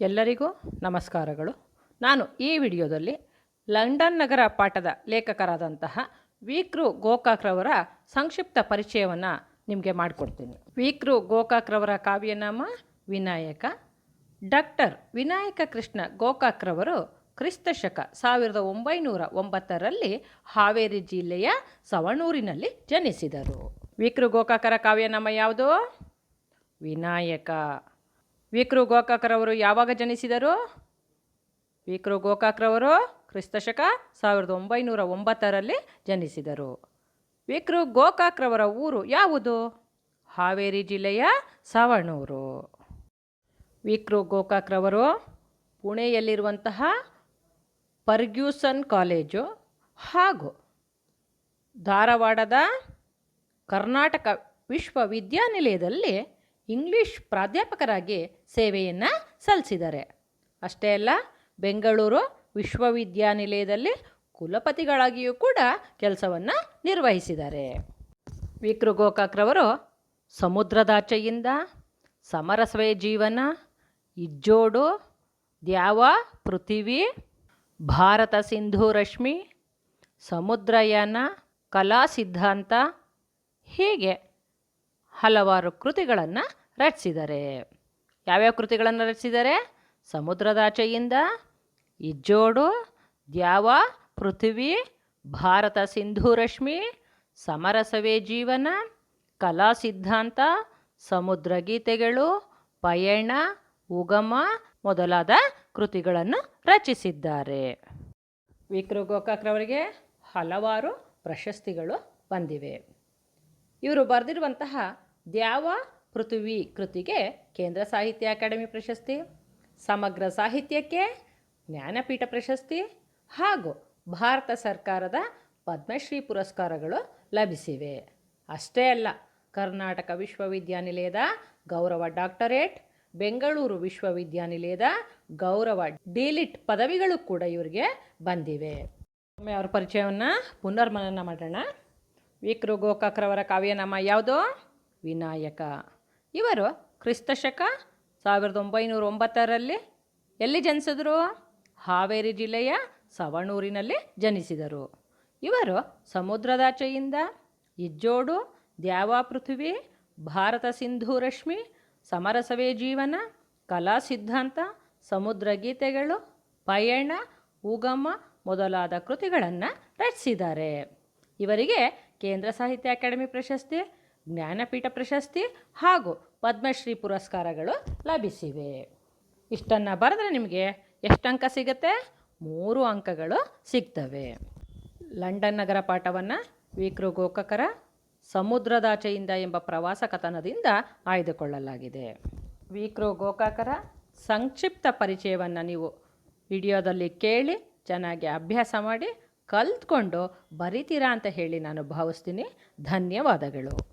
ಎಲ್ಲರಿಗೂ ನಮಸ್ಕಾರಗಳು. ನಾನು ಈ ವಿಡಿಯೋದಲ್ಲಿ ಲಂಡನ್ ನಗರ ಪಾಠದ ಲೇಖಕರಾದಂತಹ ವಿಕ್ರು ಗೋಕಾಕ್ರವರ ಸಂಕ್ಷಿಪ್ತ ಪರಿಚಯವನ್ನು ನಿಮಗೆ ಮಾಡಿಕೊಡ್ತೀನಿ. ವಿಕ್ರು ಗೋಕಾಕ್ರವರ ಕಾವ್ಯನಾಮ ವಿನಾಯಕ, ಡಾಕ್ಟರ್ ವಿನಾಯಕ ಕೃಷ್ಣ ಗೋಕಾಕ್ರವರು ಕ್ರಿಸ್ತಶಕ ಸಾವಿರದ ಒಂಬೈನೂರ ಒಂಬತ್ತರಲ್ಲಿ ಹಾವೇರಿ ಜಿಲ್ಲೆಯ ಸವಣೂರಿನಲ್ಲಿ ಜನಿಸಿದರು. ವಿಕ್ರು ಗೋಕಾಕರ ಕಾವ್ಯನಾಮ ಯಾವುದು? ವಿನಾಯಕ. ವಿಕ್ರು ಗೋಕಾಕ್ರವರು ಯಾವಾಗ ಜನಿಸಿದರು? ವಿಕ್ರು ಗೋಕಾಕ್ರವರು ಕ್ರಿಸ್ತಶಕ ಸಾವಿರದ ಒಂಬೈನೂರ ಒಂಬತ್ತರಲ್ಲಿ ಜನಿಸಿದರು. ವಿಕ್ರು ಗೋಕಾಕ್ರವರ ಊರು ಯಾವುದು? ಹಾವೇರಿ ಜಿಲ್ಲೆಯ ಸವಣೂರು. ವಿಕ್ರು ಗೋಕಾಕ್ರವರು ಪುಣೆಯಲ್ಲಿರುವಂತಹ ಪರ್ಗ್ಯೂಸನ್ ಕಾಲೇಜು ಹಾಗೂ ಧಾರವಾಡದ ಕರ್ನಾಟಕ ವಿಶ್ವವಿದ್ಯಾನಿಲಯದಲ್ಲಿ ಇಂಗ್ಲಿಷ್ ಪ್ರಾಧ್ಯಾಪಕರಾಗಿ ಸೇವೆಯನ್ನು ಸಲ್ಲಿಸಿದ್ದಾರೆ. ಅಷ್ಟೇ ಅಲ್ಲ, ಬೆಂಗಳೂರು ವಿಶ್ವವಿದ್ಯಾನಿಲಯದಲ್ಲಿ ಕುಲಪತಿಗಳಾಗಿಯೂ ಕೂಡ ಕೆಲಸವನ್ನು ನಿರ್ವಹಿಸಿದ್ದಾರೆ. ವಿಕ್ರು ಗೋಕಾಕ್ರವರು ಸಮುದ್ರದಾಚೆಯಿಂದ ಸಮರಸ್ವಯ ಜೀವನ, ಇಜ್ಜೋಡು, ದ್ಯಾವ, ಪೃಥಿವಿ, ಭಾರತ ಸಿಂಧು ರಶ್ಮಿ, ಸಮುದ್ರಯಾನ, ಕಲಾ ಸಿದ್ಧಾಂತ, ಹೀಗೆ ಹಲವಾರು ಕೃತಿಗಳನ್ನು ರಚಿಸಿದ್ದಾರೆ ಯಾವ್ಯಾವ ಕೃತಿಗಳನ್ನು ರಚಿಸಿದ್ದಾರೆ ಸಮುದ್ರದಾಚೆಯಿಂದ ಇಜ್ಜೋಡು, ದ್ಯಾವ, ಪೃಥ್ವಿ, ಭಾರತ ಸಿಂಧು ರಶ್ಮಿ, ಸಮರಸವೇ ಜೀವನ, ಕಲಾ ಸಿದ್ಧಾಂತ, ಸಮುದ್ರ ಗೀತೆಗಳು, ಪಯಣ, ಉಗಮ ಮೊದಲಾದ ಕೃತಿಗಳನ್ನು ರಚಿಸಿದ್ದಾರೆ. ವಿಕ್ರು ಗೋಕಾಕ್ರವರಿಗೆ ಹಲವಾರು ಪ್ರಶಸ್ತಿಗಳು ಬಂದಿವೆ. ಇವರು ಬರೆದಿರುವಂತಹ ದ್ಯಾವ ಪೃಥ್ವಿ ಕೃತಿಗೆ ಕೇಂದ್ರ ಸಾಹಿತ್ಯ ಅಕಾಡೆಮಿ ಪ್ರಶಸ್ತಿ, ಸಮಗ್ರ ಸಾಹಿತ್ಯಕ್ಕೆ ಜ್ಞಾನಪೀಠ ಪ್ರಶಸ್ತಿ ಹಾಗೂ ಭಾರತ ಸರ್ಕಾರದ ಪದ್ಮಶ್ರೀ ಪುರಸ್ಕಾರಗಳು ಲಭಿಸಿವೆ. ಅಷ್ಟೇ ಅಲ್ಲ, ಕರ್ನಾಟಕ ವಿಶ್ವವಿದ್ಯಾನಿಲಯದ ಗೌರವ ಡಾಕ್ಟರೇಟ್, ಬೆಂಗಳೂರು ವಿಶ್ವವಿದ್ಯಾನಿಲಯದ ಗೌರವ ಡಿಲಿಟ್ ಪದವಿಗಳು ಕೂಡ ಇವರಿಗೆ ಬಂದಿವೆ. ಒಮ್ಮೆ ಅವರ ಪರಿಚಯವನ್ನು ಪುನರ್ಮನನ ಮಾಡೋಣ. ವಿಕ್ರು ಗೋಕಾಕ್ರವರ ಕಾವ್ಯನಾಮ ಯಾವುದು? ವಿನಾಯಕ. ಇವರು ಕ್ರಿಸ್ತಶಕ ಸಾವಿರದ ಒಂಬೈನೂರ ಒಂಬತ್ತರಲ್ಲಿ ಎಲ್ಲಿ ಜನಿಸಿದ್ರು? ಹಾವೇರಿ ಜಿಲ್ಲೆಯ ಸವಣೂರಿನಲ್ಲಿ ಜನಿಸಿದರು. ಇವರು ಸಮುದ್ರದಾಚೆಯಿಂದ ಇಜ್ಜೋಡು, ದ್ಯಾವಾ ಪೃಥ್ವಿ, ಭಾರತ ಸಿಂಧು ರಶ್ಮಿ, ಸಮರಸವೇ ಜೀವನ, ಕಲಾ ಸಿದ್ಧಾಂತ, ಸಮುದ್ರ ಗೀತೆಗಳು, ಪಯಣ, ಉಗಮ ಮೊದಲಾದ ಕೃತಿಗಳನ್ನು ರಚಿಸಿದ್ದಾರೆ. ಇವರಿಗೆ ಕೇಂದ್ರ ಸಾಹಿತ್ಯ ಅಕಾಡೆಮಿ ಪ್ರಶಸ್ತಿ ಜ್ಞಾನಪೀಠ ಪ್ರಶಸ್ತಿ ಹಾಗೂ ಪದ್ಮಶ್ರೀ ಪುರಸ್ಕಾರಗಳು ಲಭಿಸಿವೆ. ಇಷ್ಟನ್ನು ಬರೆದ್ರೆ ನಿಮಗೆ ಎಷ್ಟು ಅಂಕ ಸಿಗುತ್ತೆ? ಮೂರು ಅಂಕಗಳು ಸಿಗ್ತವೆ. ಲಂಡನ್ ನಗರ ಪಾಠವನ್ನು ವಿಕ್ರು ಗೋಕಕರ ಸಮುದ್ರದಾಚೆಯಿಂದ ಎಂಬ ಪ್ರವಾಸ ಕಥನದಿಂದ ಆಯ್ದುಕೊಳ್ಳಲಾಗಿದೆ. ವಿಕ್ರು ಗೋಕಾಕರ ಸಂಕ್ಷಿಪ್ತ ಪರಿಚಯವನ್ನು ನೀವು ವಿಡಿಯೋದಲ್ಲಿ ಕೇಳಿ, ಚೆನ್ನಾಗಿ ಅಭ್ಯಾಸ ಮಾಡಿ, ಕಲ್ತ್ಕೊಂಡು ಬರಿತೀರಾ ಅಂತ ಹೇಳಿ ನಾನು ಭಾವಿಸ್ತೀನಿ. ಧನ್ಯವಾದಗಳು.